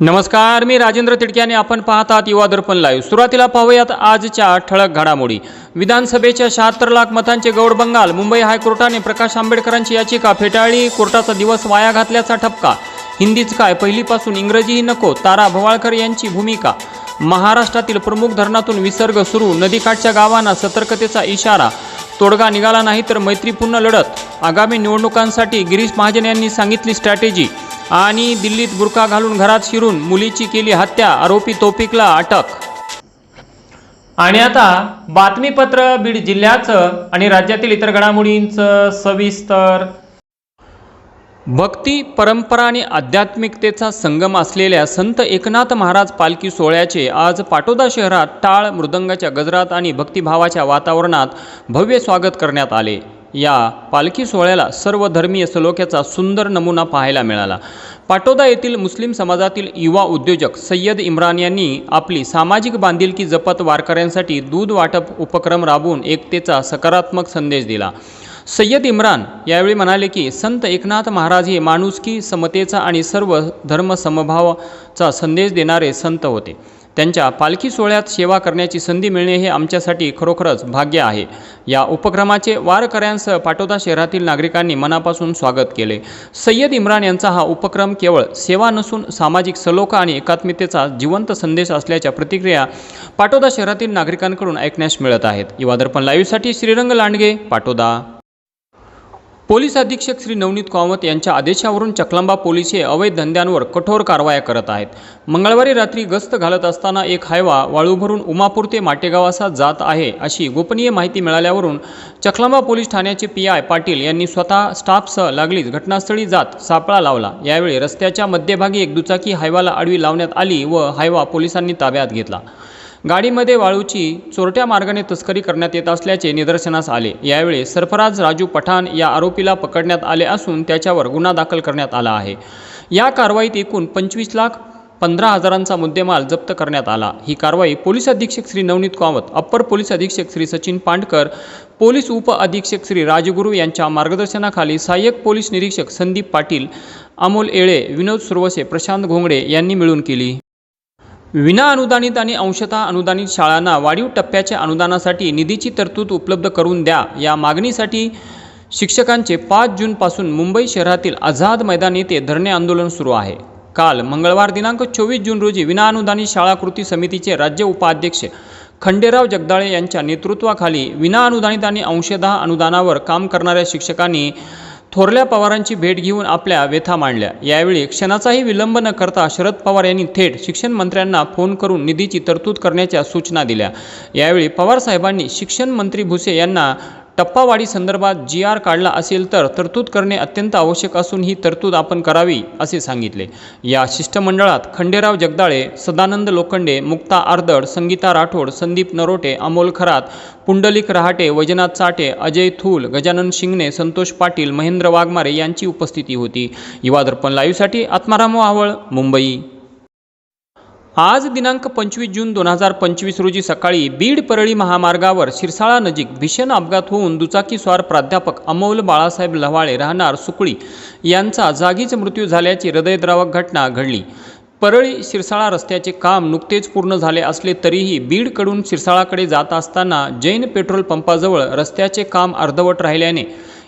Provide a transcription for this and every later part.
नमस्कार मी राजेंद्र तिडके आणि आपण पाहतात आहात युवा दर्पण लाईव्ह सुरुवातीला पाहूयात आजच्या ठळक घडामोडी. विधानसभेच्या शहात्तर लाख मतांचे गौड बंगाल मुंबई हायकोर्टाने प्रकाश आंबेडकरांची याचिका फेटाळली कोर्टाचा दिवस वाया घातल्याचा ठपका. हिंदीच काय पहिलीपासून इंग्रजीही नको तारा भवाळकर यांची भूमिका. महाराष्ट्रातील प्रमुख धरणातून विसर्ग सुरू नदीकाठच्या गावांना सतर्कतेचा इशारा. तोडगा निघाला नाही तर मैत्रीपूर्ण लढत. आगामी निवडणुकांसाठी गिरीश महाजन यांनी सांगितली स्ट्रॅटेजी आणि दिल्लीत बुरखा घालून घरात शिरून मुलीची केली हत्या आरोपी तोपिकला अटक. आणि आता बातमीपत्र बीड जिल्ह्याचं आणि राज्यातील इतर घडामोडींचं सविस्तर. भक्ती परंपरा आणि आध्यात्मिकतेचा संगम असलेल्या संत एकनाथ महाराज पालखी सोहळ्याचे आज पाटोदा शहरात टाळ मृदंगाच्या गजरात आणि भक्तिभावाच्या वातावरणात भव्य स्वागत करण्यात आले. या पालखी सोहळ्याला सर्व धर्मीय सलोख्याचा सुंदर नमुना पाहायला मिळाला. पाटोदा येथील मुस्लिम समाजातील युवा उद्योजक सय्यद इम्रान यांनी आपली सामाजिक बांधिलकी जपत वारकऱ्यांसाठी दूध वाटप उपक्रम राबवून एकतेचा सकारात्मक संदेश दिला. सय्यद इम्रान यावेळी म्हणाले की संत एकनाथ महाराज हे माणुसकी समतेचा आणि सर्व धर्म समभावाचा संदेश देणारे संत होते. त्यांच्या पालखी सोहळ्यात सेवा करण्याची संधी मिळणे हे आमच्यासाठी खरोखरच भाग्य आहे. या उपक्रमाचे वारकऱ्यांसह पाटोदा शहरातील नागरिकांनी मनापासून स्वागत केले. सय्यद इम्रान यांचा हा उपक्रम केवळ सेवा नसून सामाजिक सलोखा आणि एकात्मतेचा जिवंत संदेश असल्याच्या प्रतिक्रिया पाटोदा शहरातील नागरिकांकडून ऐकण्यास मिळत आहेत. युवा दर्पण लाईव्हसाठी श्रीरंग लांडगे पाटोदा. पोलीस अधीक्षक श्री नवनीत कामत यांच्या आदेशावरून चकलंबा पोलीस हे अवैध धंद्यांवर कठोर कारवाया करत आहेत. मंगळवारी रात्री गस्त घालत असताना एक हायवा वाळू भरून उमापूर ते माटेगाव असा जात आहे अशी गोपनीय माहिती मिळाल्यावरून चकलंबा पोलीस ठाण्याचे पी आय पाटील यांनी स्वतः स्टाफसह लागलीच घटनास्थळी जात सापळा लावला. यावेळी रस्त्याच्या मध्यभागी एक दुचाकी हायवाला आडवी लावण्यात आली व हायवा पोलिसांनी ताब्यात घेतला. गाडीमध्ये वाळूची चोरट्या मार्गाने तस्करी करण्यात येत असल्याचे निदर्शनास आले. यावेळी सरफराज राजू पठाण या आरोपीला पकडण्यात आले असून त्याच्यावर गुन्हा दाखल करण्यात आला आहे. या कारवाईत एकूण पंचवीस लाख पंधरा हजारांचा मुद्देमाल जप्त करण्यात आला. ही कारवाई पोलीस अधीक्षक श्री नवनीत कामत अप्पर पोलीस अधीक्षक श्री सचिन पांडकर पोलीस उप अधीक्षक श्री राजगुरू यांच्या मार्गदर्शनाखाली सहाय्यक पोलीस निरीक्षक संदीप पाटील अमोल येळे विनोद सुरवसे प्रशांत घोंगडे यांनी मिळून केली. विना अनुदानित आणि अंशतः अनुदानित शाळांना वाढीव टप्प्याच्या अनुदानासाठी निधीची तरतूद उपलब्ध करून द्या. या मागणीसाठी शिक्षकांचे पाच जूनपासून मुंबई शहरातील आझाद मैदान येथे धरणे आंदोलन सुरू आहे. काल मंगळवार दिनांक चोवीस जून रोजी विनाअनुदानित शाळा कृती समितीचे राज्य उपाध्यक्ष खंडेराव जगदाळे यांच्या नेतृत्वाखाली विनाअनुदानित आणि अंशतः अनुदानावर काम करणाऱ्या शिक्षकांनी थोरल्या पवारांची भेट घेऊन आपल्या व्यथा मांडल्या. यावेळी क्षणाचाही विलंब न करता शरद पवार यांनी थेट शिक्षण मंत्र्यांना फोन करून निधीची तरतूद करण्याच्या सूचना दिल्या. यावेळी पवार साहेबांनी शिक्षण मंत्री भुसे यांना टप्पावाढी संदर्भात जी आर काढला असेल तर तरतूद करणे अत्यंत आवश्यक असून ही तरतूद आपण करावी असे सांगितले. या शिष्टमंडळात खंडेराव जगदाळे सदानंद लोखंडे मुक्ता आर्दड संगीता राठोड संदीप नरोटे अमोल खरात पुंडलिक रहाटे वैजनाथ साठे अजय थूल गजानन शिंगणे संतोष पाटील महेंद्र वाघमारे यांची उपस्थिती होती. युवा दर्पण लाईव्हसाठी आत्माराम आवळ मुंबई. आज दिनांक पंचवीस जून दोन हजार पंचवीस रोजी सकाळी बीड परळी महामार्गावर शिरसाळा नजीक भीषण अपघात होऊन दुचाकीस्वार प्राध्यापक अमोल बाळासाहेब लव्हाळे राहणार सुकळी यांचा जागीच मृत्यू झाल्याची हृदयद्रावक घटना घडली. परळी शिरसाळा रस्त्याचे काम नुकतेच पूर्ण झाले असले तरीही बीडकडून शिरसाळाकडे जात असताना जैन पेट्रोल पंपाजवळ रस्त्याचे काम अर्धवट राहिल्याने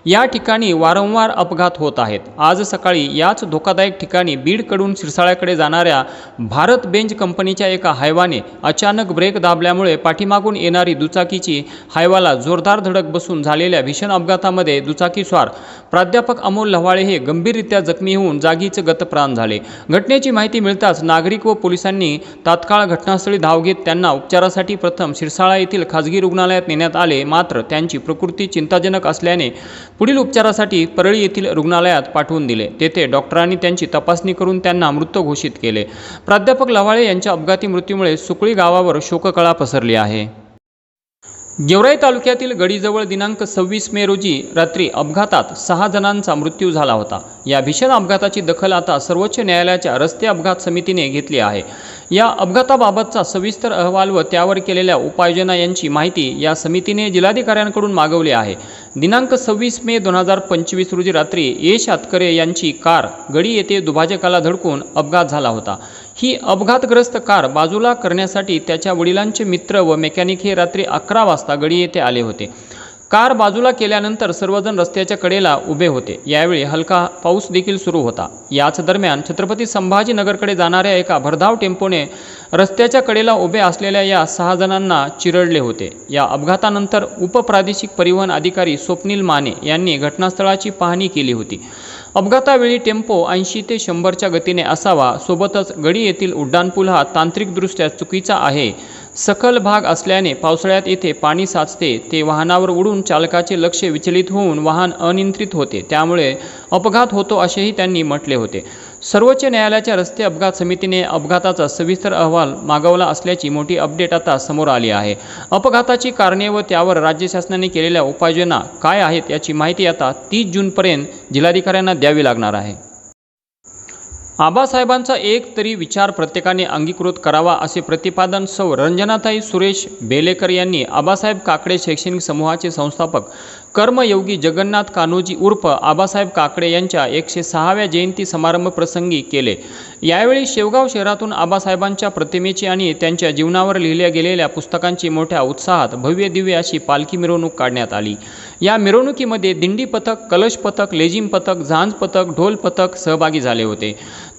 या ठिकाणी वारंवार अपघात होत आहेत. आज सकाळी याच धोकादायक ठिकाणी बीडकडून शिरसाळ्याकडे जाणाऱ्या भारत बेंच कंपनीच्या एका हायवाने अचानक ब्रेक दाबल्यामुळे पाठीमागून येणारी दुचाकीची हायवाला जोरदार धडक बसून झालेल्या भीषण अपघातामध्ये दुचाकीस्वार प्राध्यापक अमोल लव्हाळे हे गंभीररित्या जखमी होऊन जागीच गतप्राण झाले. घटनेची माहिती मिळताच नागरिक व पोलिसांनी तात्काळ घटनास्थळी धाव घेत त्यांना उपचारासाठी प्रथम शिरसाळा येथील खाजगी रुग्णालयात नेण्यात आले. मात्र त्यांची प्रकृती चिंताजनक असल्याने पुढील उपचारासाठी परळी येथील रुग्णालयात पाठवून दिले. तेथे डॉक्टरांनी त्यांची तपासणी करून त्यांना मृत घोषित केले. प्राध्यापक लवाळे यांच्या अपघाती मृत्यूमुळे सुकळी गावावर शोककळा पसरली आहे. गेवराई तालुक्यातील गडीजवळ दिनांक सव्वीस मे रोजी रात्री अपघातात सहा जणांचा मृत्यू झाला होता. या भीषण अपघाताची दखल आता सर्वोच्च न्यायालयाच्या रस्ते अपघात समितीने घेतली आहे. या अपघाताबाबतचा सविस्तर अहवाल व त्यावर केलेल्या उपाययोजना यांची माहिती या समितीने जिल्हाधिकाऱ्यांकडून मागवली आहे. दिनांक सव्वीस मे दोन हजार पंचवीस रोजी रात्री यश आतकरे यांची कार गडी येथे दुभाजकाला धडकून अपघात झाला होता. ही अपघातग्रस्त कार बाजूला करण्यासाठी त्याच्या वडिलांचे मित्र व मेकॅनिक हे रात्री अकरा वाजता गडी येथे आले होते. कार बाजूला केल्यानंतर सर्वजण रस्त्याच्या कडेला उभे होते. यावेळी हलका पाऊस देखील सुरू होता. याच दरम्यान छत्रपती संभाजीनगरकडे जाणाऱ्या एका भरधाव टेम्पोने रस्त्याच्या कडेला उभे असलेल्या या सहा जणांना चिरडले होते. या अपघातानंतर उपप्रादेशिक परिवहन अधिकारी स्वप्नील माने यांनी घटनास्थळाची पाहणी केली होती. अपघातावेळी टेम्पो ऐंशी ते शंभरच्या गतीने असावा सोबतच गडी येथील उड्डाणपूल हा तांत्रिकदृष्ट्या चुकीचा आहे सखल भाग असल्याने पावसाळ्यात येथे पाणी साचते. ते वाहनावर उडून चालकाचे लक्ष विचलित होऊन वाहन अनियंत्रित होते. त्यामुळे अपघात होतो असेही त्यांनी म्हटले होते. सर्वोच्च न्यायालयाच्या रस्ते अपघात समितीने अपघाताचा सविस्तर अहवाल मागवला असल्याची मोठी अपडेट आता समोर आली आहे. अपघाताची कारणे व त्यावर राज्य शासनाने केलेल्या उपाययोजना काय आहेत याची माहिती आता तीस जूनपर्यंत जिल्हाधिकाऱ्यांना द्यावी लागणार आहे. आबासाहेबांचा एक तरी विचार प्रत्येकाने अंगीकृत करावा असे प्रतिपादन सौ रंजनाताई सुरेश बेलेकर यांनी आबासाहेब काकडे शैक्षणिक समूहाचे संस्थापक कर्मयोगी जगन्नाथ कान्होजी उर्फ आबासाहेब काकडे यांच्या एकशे सहाव्या जयंती समारंभ प्रसंगी केले. यावेळी शेवगाव शहरातून आबासाहेबांच्या प्रतिमेची आणि त्यांच्या जीवनावर लिहिल्या गेलेल्या पुस्तकांची मोठ्या उत्साहात भव्य दिव्य अशी पालखी मिरवणूक काढण्यात आली. या मिरवणुकीमध्ये दिंडी पथक कलश पथक लेझिम पथक झांज पथक ढोल पथक सहभागी झाले होते.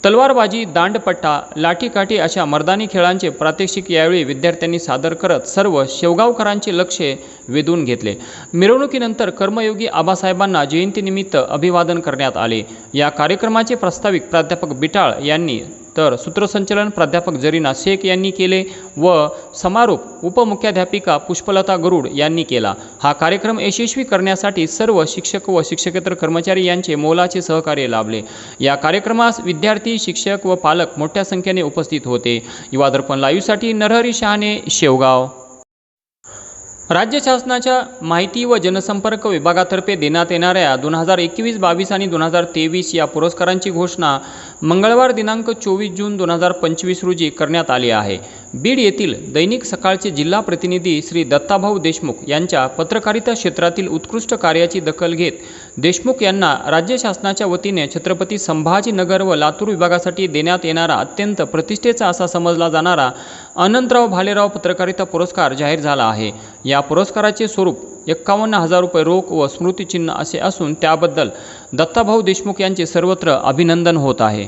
तलवारबाजी दांडपट्टा लाठीकाठी अशा मर्दानी खेळांचे प्रात्यक्षिक यावेळी विद्यार्थ्यांनी सादर करत सर्व शेवगावकरांचे लक्ष वेधून घेतले. मिरवणुकीनंतर कर्मयोगी आबासाहेबांना जयंतीनिमित्त अभिवादन करण्यात आले. या कार्यक्रमाचे प्रास्ताविक प्राध्यापक बिटाळ यांनी तर सूत्रसंचलन प्राध्यापक जरीना शेख यांनी केले व समारोप उपमुख्याध्यापिका पुष्पलता गरुड यांनी केला. हा कार्यक्रम यशस्वी करण्यासाठी सर्व शिक्षक व शिक्षकेतर कर्मचारी यांचे मोलाचे सहकार्य लाभले. या कार्यक्रमास विद्यार्थी शिक्षक व पालक मोठ्या संख्येने उपस्थित होते. युवा दर्पण लाईव्हसाठी नरहरी शहाणे शेवगाव. राज्य शासनाच्या माहिती व जनसंपर्क विभागातर्फे देण्यात येणाऱ्या दोन हजार एकवीस बावीस आणि दोन हजार तेवीस या पुरस्कारांची घोषणा मंगळवार दिनांक चोवीस जून दोन हजार पंचवीस रोजी करण्यात आली आहे. बीड येथील दैनिक सकाळचे जिल्हा प्रतिनिधी श्री दत्ताभाऊ देशमुख यांच्या पत्रकारिता क्षेत्रातील उत्कृष्ट कार्याची दखल घेत देशमुख यांना राज्य शासनाच्या वतीने छत्रपती संभाजीनगर व लातूर विभागासाठी देण्यात येणारा अत्यंत प्रतिष्ठेचा असा समजला जाणारा अनंतराव भालेराव पत्रकारिता पुरस्कार जाहीर झाला आहे. या पुरस्काराचे स्वरूप एक्कावन्न हजार रुपये रोख व स्मृतिचिन्ह असे असून त्याबद्दल दत्ताभाऊ देशमुख यांचे सर्वत्र अभिनंदन होत आहे.